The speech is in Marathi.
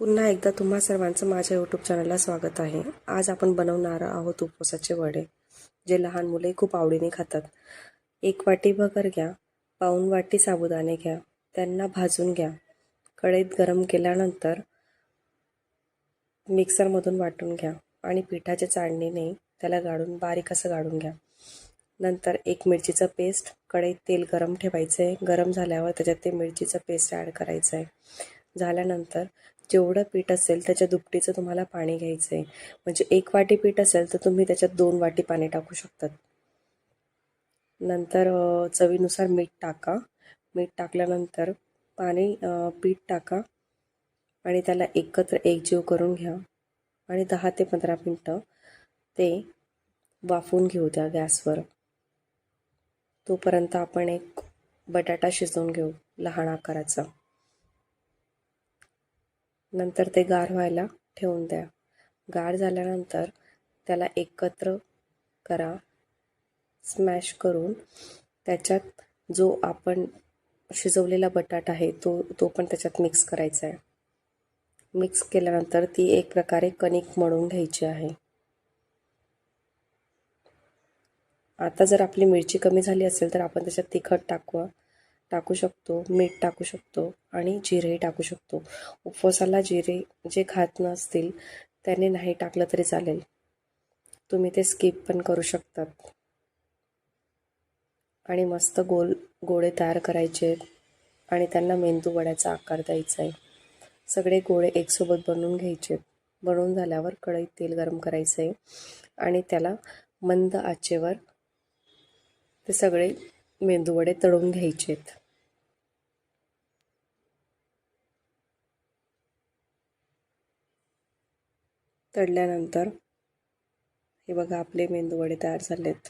पुन्हा एकदा तुम्हा सर्वांचं माझ्या यूट्यूब चॅनलला स्वागत आहे. आज आपण बनवणार आहोत उपवासाचे वडे जे लहान मुले खूप आवडीने खातात. एक वाटी भगर घ्या पाऊण वाटी साबुदाणे घ्या त्यांना भाजून घ्या. कढईत गरम केल्यानंतर मिक्सरमधून वाटून घ्या आणि पिठाच्या चाळणीने त्याला गाळून बारीक असं गाळून घ्या. नंतर एक मिरचीचं पेस्ट कढईत तेल गरम ठेवायचं आहे गरम झाल्यावर त्याच्यात ते मिरचीचं पेस्ट ॲड करायचं आहे झाल्यानंतर जेवढं पीठ असेल त्याच्या दुपटीचं तुम्हाला पाणी घ्यायचं आहे म्हणजे एक वाटी पीठ असेल तर तुम्ही त्याच्यात दोन वाटी पाणी टाकू शकतात. नंतर चवीनुसार मीठ टाका. मीठ टाकल्यानंतर पाणी पीठ टाका आणि त्याला एकत्र एकजीव करून घ्या आणि दहा ते पंधरा मिनटं ते वाफवून घेऊ द्या गॅसवर. तोपर्यंत आपण एक बटाटा शिजवून घेऊ लहान आकाराचा. नंतर ते गार व्हायला ठेवून द्या. गार झाल्यानंतर त्याला एकत्र करा. स्मॅश करून त्याच्यात जो आपण शिजवलेला बटाटा आहे तो तो पण त्याच्यात मिक्स करायचा आहे. मिक्स केल्यानंतर ती एक प्रकारे कणिक मळून घ्यायची आहे. आता जर आपली मिरची कमी झाली असेल तर आपण त्याच्यात तिखट टाकू टाकू शकतो मीठ टाकू शकतो आणि जिरेही टाकू शकतो. उपवासाला जिरे जे खात नसतील त्याने नाही टाकलं तरी चालेल. तुम्ही ते स्किप पण करू शकतात. आणि मस्त गोल गोळे तयार करायचे आणि त्यांना मेंदू वड्याचा आकार द्यायचा आहे. सगळे गोळे एकसोबत बनवून घ्यायचे. बनवून झाल्यावर कढईत तेल गरम करायचं आहे आणि त्याला मंद आचेवर ते सगळे मेंदूवडे तळून घ्यायचेत. तळल्यानंतर हे बघा आपले मेंदूवडे तयार झालेत.